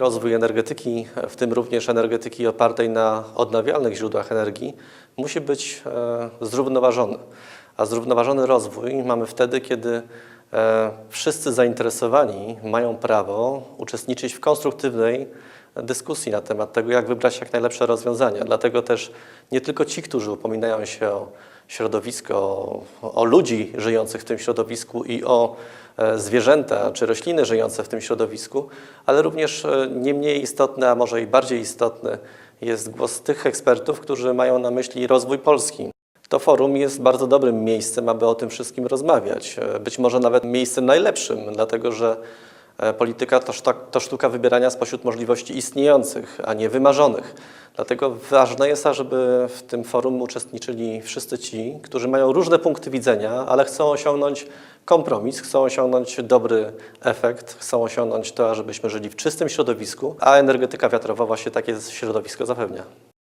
Rozwój energetyki, w tym również energetyki opartej na odnawialnych źródłach energii, musi być e, zrównoważony. A zrównoważony rozwój mamy wtedy, kiedy e, wszyscy zainteresowani mają prawo uczestniczyć w konstruktywnej dyskusji na temat tego, jak wybrać jak najlepsze rozwiązania. Dlatego też nie tylko ci, którzy upominają się o środowisko, o, ludzi żyjących w tym środowisku i o e, zwierzęta czy rośliny żyjące w tym środowisku, ale również e, nie mniej istotny, a może i bardziej istotny jest głos tych ekspertów, którzy mają na myśli rozwój Polski. To forum jest bardzo dobrym miejscem, aby o tym wszystkim rozmawiać. E, Być może nawet miejscem najlepszym, dlatego że polityka to, to sztuka wybierania spośród możliwości istniejących, a nie wymarzonych. Dlatego ważne jest, żeby w tym forum uczestniczyli wszyscy ci, którzy mają różne punkty widzenia, ale chcą osiągnąć kompromis, chcą osiągnąć dobry efekt, chcą osiągnąć to, żebyśmy żyli w czystym środowisku, a energetyka wiatrowa właśnie takie środowisko zapewnia.